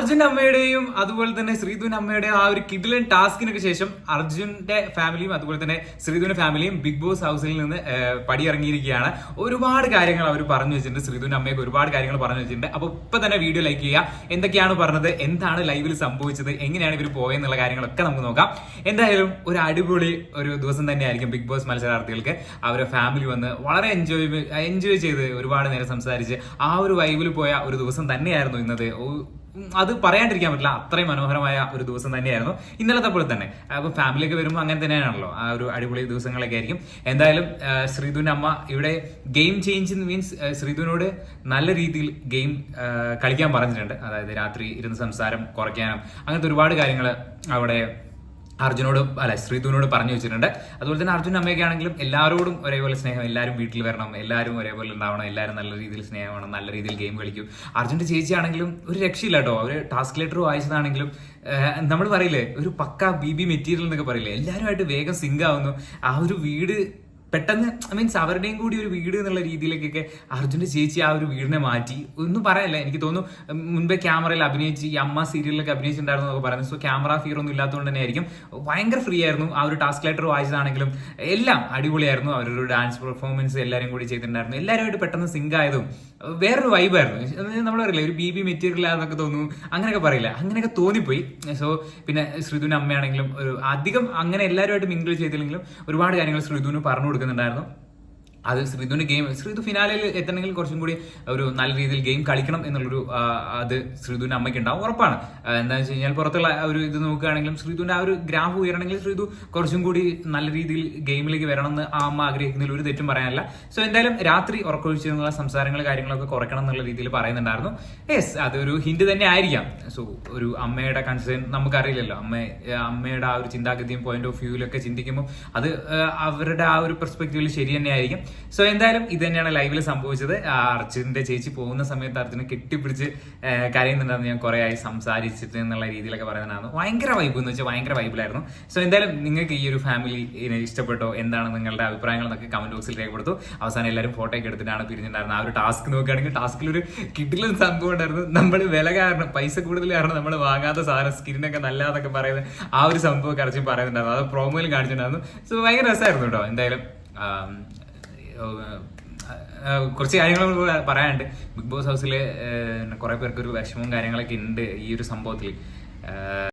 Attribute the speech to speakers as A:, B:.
A: അർജുൻ അമ്മയുടെയും അതുപോലെ തന്നെ ശ്രീധുൻ അമ്മയുടെയും ആ ഒരു കിഡിലൻ ടാസ്കിനൊക്കെ ശേഷം അർജുന്റെ ഫാമിലിയും അതുപോലെ തന്നെ ശ്രീധുവിന്റെ ഫാമിലിയും ബിഗ് ബോസ് ഹൗസിൽ നിന്ന് പടി പടിയിറങ്ങിയിരിക്കുകയാണ്. ഒരുപാട് കാര്യങ്ങൾ അവർ പറഞ്ഞു വെച്ചിട്ടുണ്ട്. ശ്രീധുൻ അമ്മയൊക്കെ ഒരുപാട് കാര്യങ്ങൾ പറഞ്ഞു വെച്ചിട്ടുണ്ട്. അപ്പൊ ഇപ്പൊ തന്നെ വീഡിയോ ലൈക്ക് ചെയ്യുക. എന്തൊക്കെയാണ് പറഞ്ഞത്? എന്താണ് ലൈവിൽ സംഭവിച്ചത്? എങ്ങനെയാണ് ഇവർ പോയെന്നുള്ള കാര്യങ്ങളൊക്കെ നമുക്ക് നോക്കാം. എന്തായാലും ഒരു അടിപൊളി ഒരു ദിവസം തന്നെയായിരിക്കും ബിഗ് ബോസ് മത്സരാർത്ഥികൾക്ക്. അവരെ ഫാമിലി വന്ന് വളരെ എൻജോയ് എൻജോയ് ചെയ്ത് ഒരുപാട് നേരം സംസാരിച്ച് ആ ഒരു വൈബിൽ പോയ ഒരു ദിവസം തന്നെയായിരുന്നു ഇന്നത്. അത് പറയാണ്ടിരിക്കാൻ പറ്റില്ല. അത്രയും മനോഹരമായ ഒരു ദിവസം തന്നെയായിരുന്നു. ഇന്നലത്തെ പോലെ തന്നെ. അപ്പൊ ഫാമിലിയൊക്കെ വരുമ്പോൾ അങ്ങനെ തന്നെയാണല്ലോ. ആ ഒരു അടിപൊളി ദിവസങ്ങളൊക്കെ ആയിരിക്കും. എന്തായാലും ശ്രീധുൻ അമ്മ ഇവിടെ ഗെയിം ചേഞ്ച് മീൻസ് ശ്രീധുവിനോട് നല്ല രീതിയിൽ ഗെയിം കളിക്കാൻ പറഞ്ഞിട്ടുണ്ട്. അതായത് രാത്രി ഇരുന്ന് സംസാരം കുറയ്ക്കാനും അങ്ങനത്തെ ഒരുപാട് കാര്യങ്ങൾ അവിടെ അർജുനോട് അല്ല ശ്രീധുവിനോട് പറഞ്ഞു വെച്ചിട്ടുണ്ട്. അതുപോലെ തന്നെ അർജുൻ അമ്മയൊക്കെ ആണെങ്കിലും എല്ലാവരോടും ഒരേപോലെ സ്നേഹം എല്ലാവരും വീട്ടിൽ വരണം എല്ലാവരും ഒരേപോലെ ഉണ്ടാവണം എല്ലാവരും നല്ല രീതിയിൽ സ്നേഹമാണ് നല്ല രീതിയിൽ ഗെയിം കളിക്കും. അർജുന്റെ ചേച്ചിയാണെങ്കിലും ഒരു രക്ഷയില്ല കേട്ടോ. അവർ ടാസ്ക് ലെറ്റർ വായിച്ചതാണെങ്കിലും നമ്മൾ പറയില്ലേ ഒരു പക്ക ബി ബി മെറ്റീരിയൽ എന്നൊക്കെ പറയില്ലേ എല്ലാവരുമായിട്ട് വേഗം സിങ്ക് ആവുന്നു. ആ ഒരു വീട് പെട്ടെന്ന് ഐ മീൻസ് അവരുടെയും കൂടി ഒരു വീട് എന്നുള്ള രീതിയിലേക്കൊക്കെ അർജുന്റെ ചേച്ചി ആ ഒരു വീടിനെ മാറ്റി. ഒന്നും പറയല്ല എനിക്ക് തോന്നുന്നു മുൻപേ ക്യാമറയിൽ അഭിനയിച്ച് ഈ അമ്മ സീരിയലിലൊക്കെ അഭിനയിച്ചിട്ടുണ്ടായിരുന്നു എന്നൊക്കെ പറയുന്നത് സോ ക്യാമറ ഫിയർ ഒന്നും ഇല്ലാത്തതുകൊണ്ട് തന്നെ ആയിരിക്കും ഭയങ്കര ഫ്രീ ആയിരുന്നു. ആ ഒരു ടാസ്ക് ലെറ്റർ വായിച്ചതാണെങ്കിലും എല്ലാം അടിപൊളിയായിരുന്നു. അവരൊരു ഡാൻസ് പെർഫോമൻസ് എല്ലാവരും കൂടി ചെയ്തിട്ടുണ്ടായിരുന്നു. എല്ലാവരുമായിട്ട് പെട്ടെന്ന് സിങ്ക് ആയതും വേറൊരു വൈബായിരുന്നു നമ്മൾ പറയില്ല ഒരു ബി ബി മെറ്റീരിയൽ ആണെന്നൊക്കെ തോന്നുന്നു. അങ്ങനെയൊക്കെ പറയില്ല. അങ്ങനെയൊക്കെ തോന്നിപ്പോയി. സോ പിന്നെ ശ്രീധുവിന്റെ അമ്മയാണെങ്കിലും ഒരു അധികം അങ്ങനെ എല്ലാവരുമായിട്ട് മിങ്കിൾ ചെയ്തില്ലെങ്കിലും ഒരുപാട് കാര്യങ്ങൾ ശ്രീധുവിന് പറഞ്ഞു കൊടുക്കുന്നുണ്ടായിരുന്നു. അത് ശ്രീധുവിന്റെ ഗെയിം ശ്രീധു ഫിനാലയിൽ എത്തണമെങ്കിൽ കുറച്ചും കൂടി ഒരു നല്ല രീതിയിൽ ഗെയിം കളിക്കണം എന്നുള്ളൊരു അത് ശ്രീധുവിന്റെ അമ്മയ്ക്ക് ഉണ്ടാവും ഉറപ്പാണ് എന്താണെന്ന് വെച്ച് കഴിഞ്ഞാൽ പുറത്തുള്ള ഒരു ഇത് നോക്കുകയാണെങ്കിലും ശ്രീധുവിന്റെ ആ ഒരു ഗ്രാഫ് ഉയരണമെങ്കിൽ ശ്രീധു കുറച്ചും കൂടി നല്ല രീതിയിൽ ഗെയിമിലേക്ക് വരണം എന്ന് ആ അമ്മ ആഗ്രഹിക്കുന്നതിൽ ഒരു തെറ്റും പറയാനില്ല. സോ എന്തായാലും രാത്രി ഉറക്കൊഴിച്ചിരുന്നുള്ള സംസാരങ്ങൾ കാര്യങ്ങളൊക്കെ കുറയ്ക്കണം എന്നുള്ള രീതിയിൽ പറയുന്നുണ്ടായിരുന്നു. യെസ് അതൊരു ഹിന്റ് തന്നെ ആയിരിക്കാം. സോ ഒരു അമ്മയുടെ കൺസേൺ നമുക്കറിയില്ലല്ലോ. അമ്മ അമ്മയുടെ ആ ഒരു ചിന്താഗതിയും പോയിന്റ് ഓഫ് വ്യൂവിലൊക്കെ ചിന്തിക്കുമ്പോൾ അത് അവരുടെ ആ ഒരു പെർസ്പെക്റ്റീവിൽ ശരി തന്നെയായിരിക്കും സോ എന്തായാലും ഇത് തന്നെയാണ് ലൈവിൽ സംഭവിച്ചത്. അർജുനന്റെ ചേച്ചി പോകുന്ന സമയത്ത് അർജുനെ കെട്ടിപ്പിടിച്ച് കരയുന്നുണ്ടായിരുന്നു. ഞാൻ കുറെ ആയി സംസാരിച്ചിട്ട് എന്നുള്ള രീതിയിലൊക്കെ പറയുന്നുണ്ടായിരുന്നു ഭയങ്കര വൈബ് എന്ന് വെച്ചാൽ ഭയങ്കര വൈബിലായിരുന്നു സോ എന്തായാലും നിങ്ങൾക്ക് ഈ ഒരു ഫാമിലി ഇഷ്ടപ്പെട്ടോ? എന്താണ് നിങ്ങളുടെ അഭിപ്രായങ്ങൾ എന്നൊക്കെ കമന്റ് ബോക്സിൽ രേഖപ്പെടുത്തു. അവസാനം എല്ലാവരും ഫോട്ടോ ഒക്കെ എടുത്തിട്ടാണ് പിരിഞ്ഞിട്ടുണ്ടായിരുന്നത്. ആ ഒരു ടാസ്ക് നോക്കുകയാണെങ്കിൽ ടാസ്കിൽ ഒരു കിട്ടിലും സംഭവം ഉണ്ടായിരുന്നു. നമ്മൾ വില കാരണം പൈസ കൂടുതൽ കാരണം നമ്മൾ വാങ്ങാത്ത സാധനം സ്കിന്നൊക്കെ നല്ലതൊക്കെ പറയുന്നത് ആ ഒരു സംഭവം കറച്ചും പറയുന്നുണ്ടായിരുന്നു. അത് പ്രോമോയിൽ കാണിച്ചിട്ടുണ്ടായിരുന്നു. സോ ഭയങ്കര രസമായിരുന്നു കേട്ടോ. എന്തായാലും കുറച്ച് കാര്യങ്ങൾ പറയാനുണ്ട്. ബിഗ് ബോസ് ഹൗസിൽ കുറെ പേർക്ക് ഒരു വിഷമവും കാര്യങ്ങളൊക്കെ ഉണ്ട് ഈ ഒരു സംഭവത്തിൽ